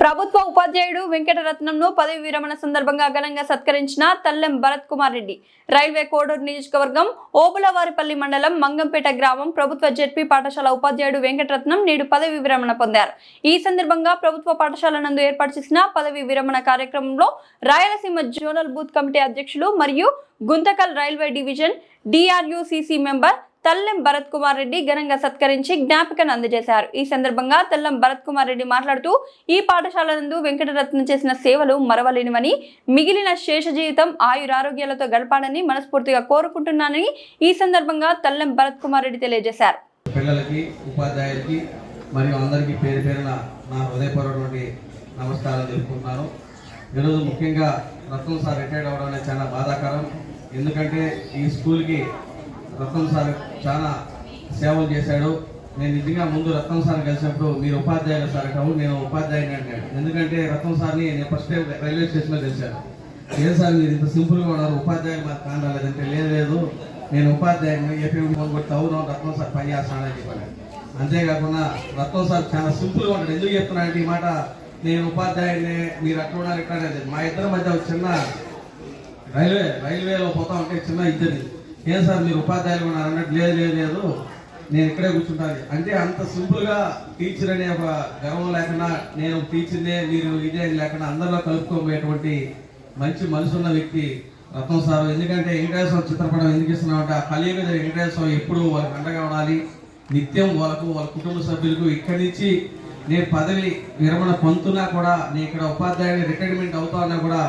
ప్రభుత్వ ఉపాధ్యాయుడు వెంకటరత్నంను పదవి విరమణ సందర్భంగా ఘనంగా సత్కరించిన తల్లెం భరత్ కుమార్ రెడ్డి. రైల్వే కోడూరు నియోజకవర్గం ఓబులవారిపల్లి మండలం మంగంపేట గ్రామం ప్రభుత్వ జెడ్పీ పాఠశాల ఉపాధ్యాయుడు వెంకటరత్నం నేడు పదవి విరమణ పొందారు. ఈ సందర్భంగా ప్రభుత్వ పాఠశాల నందు ఏర్పాటు చేసిన పదవి విరమణ కార్యక్రమంలో రాయలసీమ జోనల్ బూత్ కమిటీ అధ్యక్షులు మరియు Guntakal railway division DRUCC member Tallem Bharat Kumar Reddy ఘనంగా సత్కరించి జ్ఞాపికను అందజేశారు. ఈ సందర్భంగా తెల్లం భరత్ కుమార్ రెడ్డి మాట్లాడుతూ ఈ పాఠశాల నందు వెంకటరత్నం చేసిన సేవలు మరవలేనివని మిగిలిన శేష జీవితం ఆయురారోగ్యాలతో గడపాలని మనస్ఫూర్తిగా కోరుకుంటున్నానని ఈ సందర్భంగా తల్లెం భరత్ కుమార్ రెడ్డి తెలియజేశారు. పిల్లలకి ఉపాధ్యాయులకి మరియు అందరికీ పేరు పేరున నా హృదయపూర్వకటువంటి నమస్కారాలు తెలుపుకుంటున్నాను. ఈరోజు ముఖ్యంగా రత్నం సార్ రిటైర్డ్ అవ్వడం అనేది చాలా బాధాకరం. ఎందుకంటే ఈ స్కూల్కి రత్నం సార్ చాలా సేవలు చేశాడు. నేను నిజంగా ముందు రత్నం సార్ కలిసినప్పుడు మీరు ఉపాధ్యాయులు సార్ అంటాము నేను ఉపాధ్యాయుని అంటాడు. ఎందుకంటే రత్నం సార్ని నేను ఫస్ట్ టైం రైల్వే స్టేషన్లో కలిశాను ఏం సార్ మీరు ఇంత సింపుల్గా ఉన్నారు ఉపాధ్యాయులు మాకు కాని లేదు లేదు. నేను ఉపాధ్యాయుని ఎఫ్ఎం ఫోన్ కొట్టి అవును రత్నం సార్ పని చేస్తానని చెప్పాను. అంతేకాకుండా రత్నం సార్ చాలా సింపుల్గా ఉంటాడు. ఎందుకు చెప్తున్నానంటే ఈ మాట నేను ఉపాధ్యాయుని మీరు అట్లా ఉన్నారు ఇట్లా మా ఇద్దరి మధ్య ఒక చిన్న రైల్వే రైల్వేలో పోతా ఉంటే చిన్న ఇద్దరి ఏం సార్ మీరు ఉపాధ్యాయులు ఉన్నారు అన్నట్టు? లేదు లేదు లేదు. నేను ఇక్కడే కూర్చుంటాను అంటే అంత సింపుల్గా టీచర్ అనే ఒక గర్వం లేకుండా నేను టీచర్నే మీరు ఇదే లేకుండా అందరిలో కలుపుకోబోయేటువంటి మంచి మనసు ఉన్న వ్యక్తి రత్నం సార్. ఎందుకంటే వెంకటేశ్వర చిత్రపటం ఎందుకు ఇస్తున్నామంటే ఆ కలియుగ వెంకటేశ్వర ఎప్పుడు వాళ్ళకి అండగా ఉండాలి. నిత్యం వాళ్ళకు వాళ్ళ కుటుంబ సభ్యులకు ఇక్కడి నుంచి నేను పదవి విరమణ పొందుతున్నా కూడా నేను ఇక్కడ ఉపాధ్యాయుని రిటైర్మెంట్ అవుతా ఉన్నా కూడా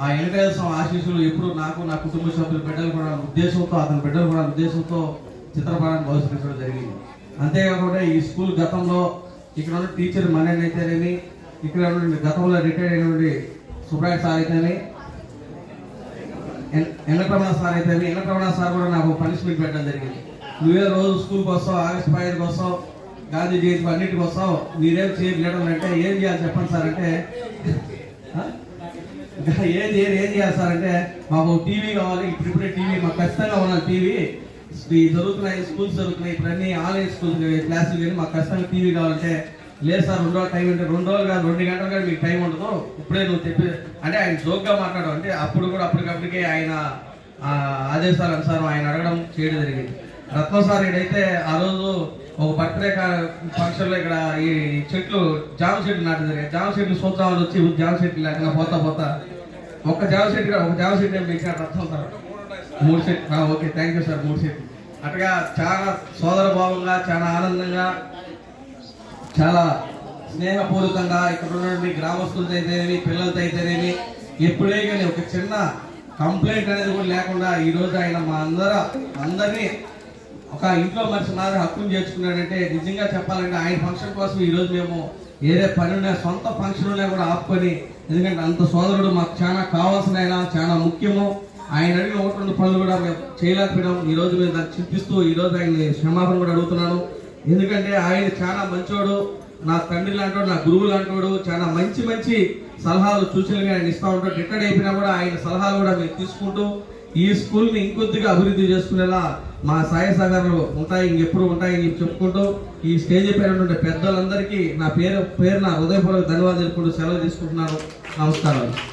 ఆ వెంకటేశ్వర ఆశీస్సులు ఎప్పుడు నాకు నా కుటుంబ సభ్యులు బిడ్డలు కూడా ఉద్దేశంతో అతని బిడ్డలు కూడా ఉద్దేశంతో చిత్రపటాన్ని బహుకరించడం జరిగింది. అంతేకాకుండా ఈ స్కూల్ గతంలో ఇక్కడ ఉన్న టీచర్ మనని అయితేనేమి ఇక్కడ ఉన్న గతంలో రిటైర్ అయినటువంటి సుబ్రాయ్ సార్ అయితేనే ఎన్నప్రమణ సార్ అయితేనే ఎన్నప్రమణ సార్ కూడా నాకు పనిష్మెంట్ పెట్టడం జరిగింది. నువ్వే రోజు స్కూల్కి వస్తావు ఆగస్ట్ పదిహేనుకి వస్తావు గాంధీ జయంతి అన్నింటికి వస్తావు మీరేం చేయలేడం అంటే ఏం చేయాలి చెప్పండి సార్ అంటే ఏది ఏం చేయాలి ఏం చేయాలి సార్ అంటే మాకు టీవీ కావాలి ఇప్పుడు ఇప్పుడే టీవీ మాకు ఖచ్చితంగా ఉన్నాం టీవీ. ఈ జరుగుతున్నాయి స్కూల్స్ జరుగుతున్నాయి ఇప్పుడు అన్ని ఆన్లైన్ స్కూల్స్ క్లాసులు కానీ మాకు ఖచ్చితంగా టీవీ కావాలంటే లేదు సార్ రెండు రోజులు టైం అంటే రెండు రోజులు కాదు రెండు గంటలు కానీ మీకు టైం ఉండదు. ఇప్పుడే నువ్వు చెప్పి అంటే ఆయన జోక్గా మాట్లాడడం అంటే అప్పుడు కూడా అప్పటికప్పటికే ఆయన ఆదేశాలు అనుసారం ఆయన అడగడం చేయడం జరిగింది. రత్న సార్ ఆ రోజు ఒక బర్త్డే ఫంక్షన్లో ఇక్కడ ఈ చెట్లు జామ చెట్లు నాటి జరిగాయి. జామ చెట్లు సూత్రాలు వచ్చి జామ చెట్లు లేకుండా పోతా పోతా ఒక్క జామ చెట్టు ఒక జామ చెట్టు ఏం రత్నం సార్? మూడు set okay thank you sir మూడు సెట్ అటుగా చాలా సోదర భావంగా చాలా ఆనందంగా చాలా స్నేహపూర్వకంగా ఇక్కడ ఉన్నటువంటి గ్రామస్తులతో అయితేనేమి పిల్లలతో అయితేనేమి ఎప్పుడే కానీ ఒక చిన్న కంప్లైంట్ అనేది కూడా లేకుండా ఈ రోజు ఆయన మా అందర అందరినీ ఒక ఇంట్లో మనిషి మాదిరి హక్కును చేర్చుకున్నాడంటే నిజంగా చెప్పాలంటే ఆయన ఫంక్షన్ కోసం ఈ రోజు మేము ఏదే పని ఉన్నా సొంత ఫంక్షన్ ఉన్నా కూడా ఆపుకొని ఎందుకంటే అంత సోదరుడు మాకు చాలా కావాల్సిన ఆయన చాలా ముఖ్యము. ఆయన అడిగిన ఒకటి రెండు పనులు కూడా మేము చేయలేకపోయినాం. ఈ రోజు మేము దాన్ని చింతిస్తూ ఈ రోజు ఆయన క్షమాపణ కూడా అడుగుతున్నాను. ఎందుకంటే ఆయన చాలా మంచోడు నా తండ్రి లాంటోడు నా గురువు లాంటోడు చాలా మంచి మంచి సలహాలు సూచనలుగా ఆయన ఇస్తూ ఉంటాడు. రిటైర్డ్ అయిపోయినా కూడా ఆయన సలహాలు కూడా మేము తీసుకుంటూ ఈ స్కూల్ని ఇంకొద్దిగా అభివృద్ధి చేసుకునేలా మా సాయ సహకారాలు ఉంటాయి ఇంకెప్పుడు ఉంటాయి అని చెప్పుకుంటూ ఈ స్టేజ్ పైన ఉండే పెద్దలందరికీ నా పేరు పేరు నా హృదయపూర్వక ధన్యవాదాలు తెలుపుకుంటూ సెలవు తీసుకుంటున్నాను. నమస్కారాలు.